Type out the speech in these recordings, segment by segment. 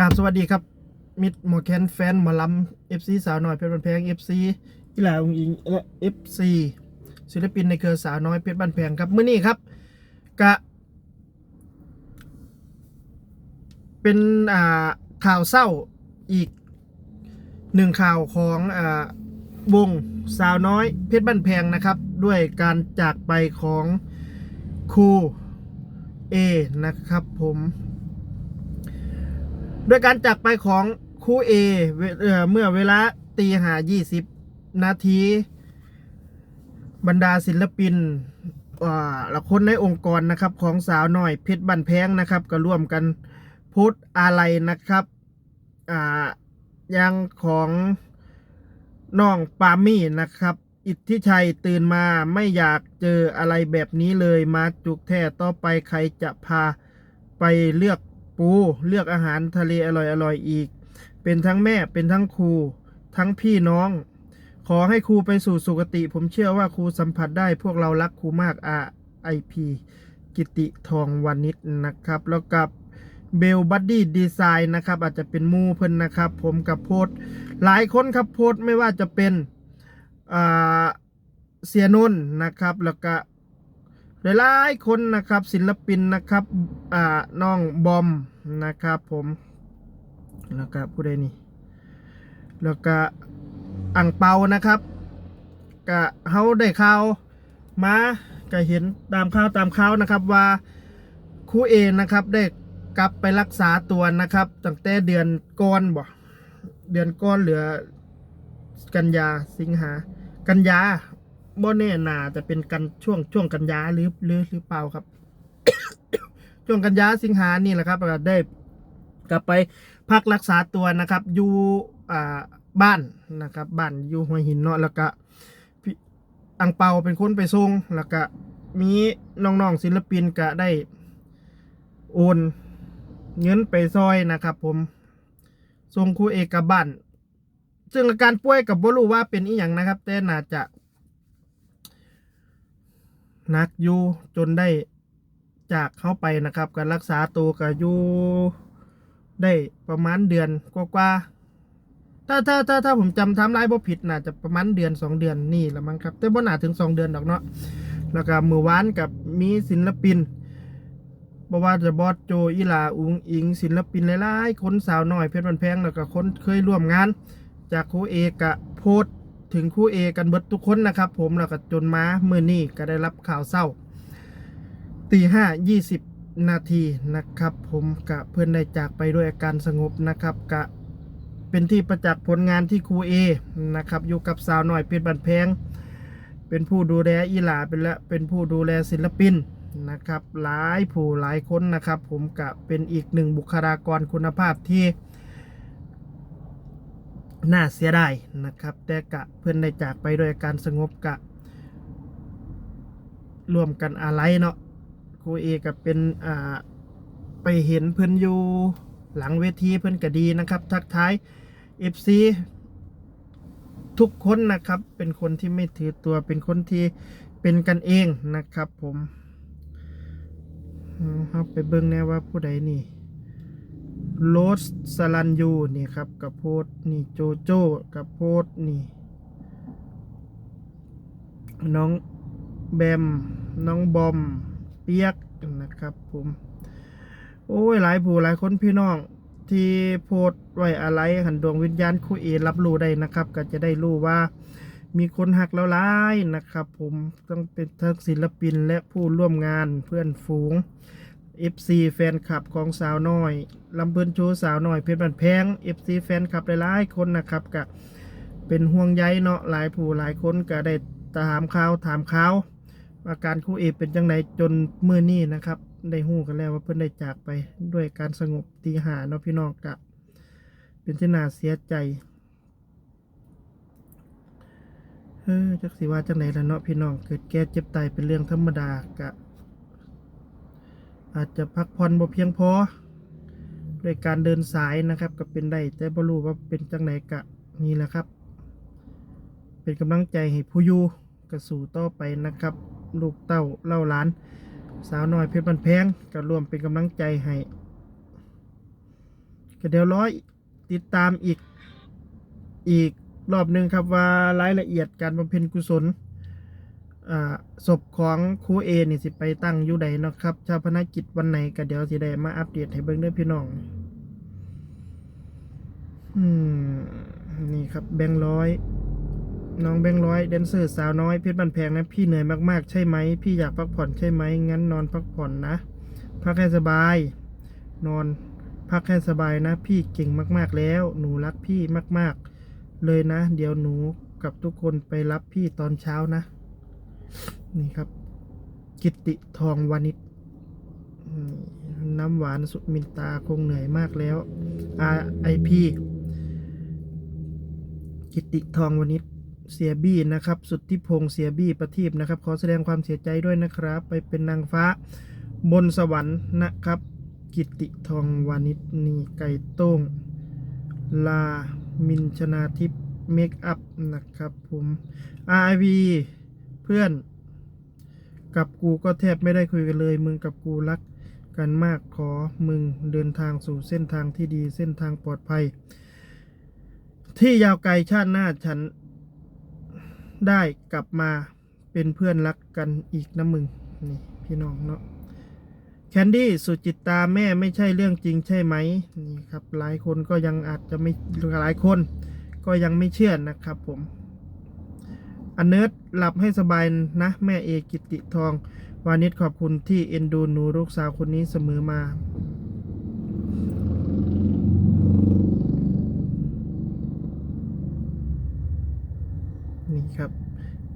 กราบสวัสดีครับ มิดหมอแคนแฟนหมอลำเอฟซีสาวน้อยเพชรบันแพงเอฟซีกีฬาองค์อิงและเอฟซีศิลปินในเครือสาวน้อยเพชรบันแพงครับเมื่อนี้ครับกะเป็นอ่าข่าวเศร้าอีกหนึ่งข่าวของอ่าวงสาวน้อยเพชรบ้านแพงนะครับ ด้วยการจากไปของครูเอนะครับผม ด้วยการจากไปของคูเอเอเมื่อเวลาตีหา20นาที บรรดาศิลปินอ่าและคนในองค์กรนะครับของสาวน้อยเพชรบันแพงนะครับ ก็ร่วมกันโพสอะไรนะครับอ่ายังของน้องปามี่นะครับ อิทธิชัยตื่นมาไม่อยากเจออะไรแบบนี้เลยมาจุกแท้ต่อไปใครจะพาไปเลือก ปู เลือกอาหารทะเลอร่อยๆอีก เป็นทั้งแม่เป็นทั้งครู ทั้งพี่น้อง ขอให้ครูไปสู่สุคติ ผมเชื่อว่าครูสัมผัสได้พวกเรารักครูมากอาไอพีกิติทองวานิชนะครับ แล้วกับเบลบัดดี้ดีไซน์นะครับ อาจจะเป็นมูเพิ่นนะครับ ผมกับโพสหลายคนครับโพสไม่ว่าจะเป็นอ่าเสียนนท์นะครับ แล้วก็ หลายๆคนนะครับศิลปินนะครับอ่าน้องบอมนะครับผมแล้วก็ผู้ใดนี่แล้วก็อ่างเปานะครับก็เฮาได้ข่าวมาก็เห็นตามข่าวตามข่าวนะครับว่าครูเอนะครับได้กลับไปรักษาตัวนะครับตั้งแต่เดือนก่อนบ่เดือนก่อนเหลือกันยาสิงหากันยา บ่แน่นาจะเป็นกันช่วงช่วงกันยาหรือหรือหรือเปล่าครับ ช่วงกันยาสิงหานี่แหละครับก็ได้กลับไปพักรักษาตัวนะครับ อยู่อ่าบ้านนะครับบ้านอยู่หัวหินเนาะแล้วก็อังเปาเป็นคนไปส่งแล้วก็มีน้องๆศิลปินก็ได้โอนเงินไปซอยนะครับ ผมส่งครูเอกกลับบ้านซึ่งอาการป่วยกับบ่รู้ว่าเป็นอีหยังนะครับ แต่น่าจะ นักอยู่จนได้จากเข้าไปนะครับการรักษาตัวก็อยู่ได้ประมาณเดือนกว่าๆถ้าถ้าถ้าถ้าผมจำทม์ไลน์บ่ผิดน่าจะประมาณเดือนสองเดือนนี่ละมั้งครับ แต่บ่น่าถึงสองเดือนดอกเนาะแล้วก็มือวานกับมีศิลปินบ่ว่าจะบอสโจอีลาอุงอิง ศิลปินหลายๆคนสาวน้อยเพชรบันแพงแล้วก็คนเคยร่วมงาน จากครูเอกะโพส ถึงครูเอกันเบิดทุกคนนะครับผมแล้วก็จนมาเมื่อนี้ก็ได้รับข่าวเศร้าตีห้ายี่สิบนาทีนะครับ ผมกะเพื่อนได้จากไปด้วยอาการสงบนะครับกะเป็นที่ประจักษ์ผลงานที่ครูเอนะครับอยู่กับสาวหน่อยเพชรบันแพงเป็นผู้ดูแลอีหลาเป็นและเป็นผู้ดูแลศิลปินนะครับ หลายผู้หลายคนนะครับ ผมกะเป็นอีกหนึ่งบุคลากรคุณภาพที่ น่าเสียดายนะครับ แต่กะเพื่อนได้จากไปโดยอาการสงบกะร่วมกันอาลัยเนาะครูเอกับเป็นอ่าไปเห็นเพื่อนอยู่หลังเวทีเพื่อนก็ดีนะครับ ทักทาย FC ทุกคนนะครับ เป็นคนที่ไม่ถือตัวเป็นคนที่เป็นกันเองนะครับผมเอาไปเบิ่งแน่ว่าผู้ใดนี่ โรสสลันยูนี่ครับกับโพสนี่โจโจ้กับโพสนี่ น้องแบม น้องบอม เปียกนะครับผมโอ้ยหลายผู้หลายคนพี่น้องที่โพสไว้อะไรหันดวงวิญญาณคุยเอรับรู้ได้นะครับ ก็จะได้รู้ว่ามีคนหักแล้วหลายนะครับ ผมต้องเป็นทั้งศิลปินและผู้ร่วมงานเพื่อนฝูง FC แฟนคลับของสาวน้อยลำเพิ่นโชว์สาวน้อยเพชรบันแพง FC แฟนคลับหลายๆคนนะครับก็เป็นห่วงใยเนาะหลายผู้หลายคนก็ได้ถามข่าวถามข่าวอาการครูเอกเป็นจังไดจนมือนี้นะครับได้หู้กันแล้วว่าเพิ่นได้จากไปด้วยการสงบตีหาเนาะพี่น้องกะเป็นที่น่าเสียใจเออจักสิว่าจังไดล่ะเนาะพี่น้องเกิดแก่เจ็บตายเป็นเรื่องธรรมดากะ อาจจะพักผ่อนบ่เพียงพอด้วยการเดินสายนะครับก็เป็นได้แต่บ่รู้ว่าเป็นจังไดกะนี่แหละครับ เป็นกำลังใจให้ผู้อยู่กระสู่ต่อไปนะครับ ลูกเต้าเล่าหล้าน สาวน้อยเพชรบันแพงก็ร่วมเป็นกำลังใจให้ก็เดี๋ยวร้อยติดตามอีกอีกรอบหนึ่งครับว่ารายละเอียดการบำเพ็ญกุศล ศพของครูเอนี่สิไปตั้งอยู่ใดเนาะครับชาพนักิจวันไหนก็เดี๋ยวสิได้มาอัปเดตให้เบิ่งเด้อพี่น้อง อืม นี่ครับแบงค์ร้อย น้องแบงค์ร้อยแดนเซอร์สาวน้อยเพชรบันแพงนะ พี่เหนื่อยมากๆ ใช่ไหม พี่อยากพักผ่อนใช่ไหม งั้นนอนพักผ่อนนะ พักให้สบาย นอนพักให้สบายนะ พี่เก่งมากๆแล้ว หนูรักพี่มาก ๆ เลยนะ เดี๋ยวหนูกับทุกคนไปรับพี่ตอนเช้านะ นี่ครับ กิติทองวานิชน้ำหวานสุมินตาคงเหนื่อยมากแล้ว RIP กิติทองวานิชเสียบี้นะครับ สุดที่พงเสียบี้ประทีปนะครับ ขอแสดงความเสียใจด้วยนะครับ ไปเป็นนางฟ้าบนสวรรค์นะครับ กิติทองวานิชนี่ไก่โต้ง ลามินชนาทิพย์เมคอัพนะครับผม RIV พื่อน กับกูก็แทบไม่ได้คุยกันเลย มึงกับกูรักกันมากขอมึงเดินทางสู่เส้นทางที่ดีเส้นทางปลอดภัย ที่ยาวไกลชาติหน้าฉันได้กลับมาเป็นเพื่อนรักกันอีกนะมึง นี่พี่น้องเนาะแคนดี้สุจิตตาแม่ไม่ใช่เรื่องจริงใช่ไหมนี่ครับหลายคนก็ยังอาจจะไม่หลายคนก็ยังไม่เชื่อนะครับผม อันเนิร์ดหลับให้สบายนะ แม่เอกิติทอง วานิชขอบคุณที่เอ็นดูหนูลูกสาวคนนี้เสมอมา นี่ครับ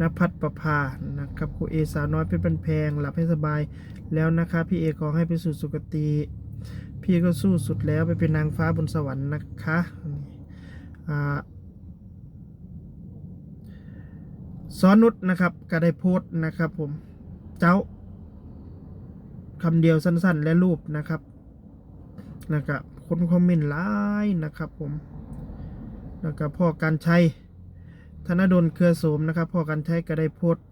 นภัทรประภา นะครับครูเอสาวน้อยเป็นบันแพง หลับให้สบายแล้วนะคะ พี่เอขอให้ไปสู่สุคติ พี่ก็สู้สุดแล้วไปเป็นนางฟ้าบนสวรรค์นะคะอ่า ซอนุชนะครับก็ได้โพสต์นะครับผมเจ้าคำเดียวสั้นๆ และรูปนะครับแล้วก็คนคอมเมนต์หลายนะครับผมแล้วก็พ่อการชัยธนดลเครือโสมนะครับพ่อการชัยก็ได้โพสต์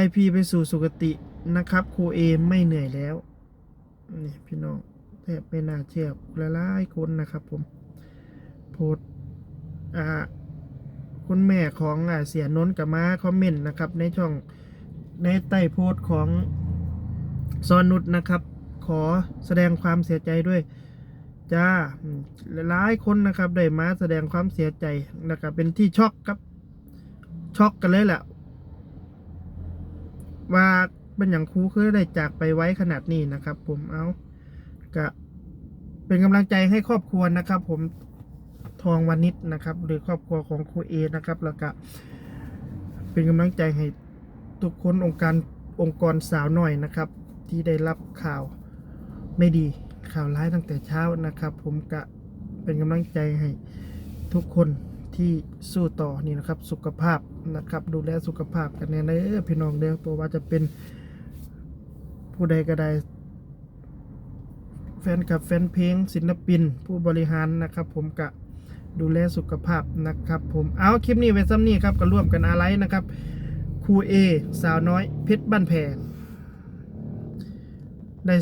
IP ไปสู่สุคตินะครับครูเอไม่เหนื่อยแล้วนี่พี่น้องแทบไม่น่าเชื่อหลายๆคนนะครับผมโพสต์อ่า คุณแม่ของอ่าเสียนนท์กับมาคอมเมนต์นะครับ ในช่องในใต้โพสต์ของซอนนุชนะครับ ขอแสดงความเสียใจด้วยจ้าหลายคนนะครับได้มาแสดงความเสียใจนะครับเป็นที่ช็อกครับช็อกกันเลยแหละว่าเป็นอย่างครูคือได้จากไปไว้ขนาดนี้นะครับ ผมเอาก็เป็นกำลังใจให้ครอบครัวนะครับ ผม ทองวานิชนะครับ หรือครอบครัวของครูเอนะครับแล้วก็เป็นกำลังใจให้ทุกคนองค์การองค์กรสาวหน่อยนะครับ ที่ได้รับข่าวไม่ดีข่าวร้ายตั้งแต่เช้านะครับ ผมก็เป็นกำลังใจให้ทุกคนที่สู้ต่อนี่นะครับ สุขภาพนะครับ ดูแลสุขภาพกันแน่เด้อพี่น้องเด้อเพราะว่าจะเป็นผู้ใดก็ได้แฟนกับแฟนเพลงศิลปิน ผู้บริหารนะครับ ผมกะ ดูแลสุขภาพนะครับ ผมเอาคลิปนี้ไว้ซ้ำนี้ครับก็ร่วมกันอะไรนะครับครูเอสาวน้อยเพชรบ้านแพงได้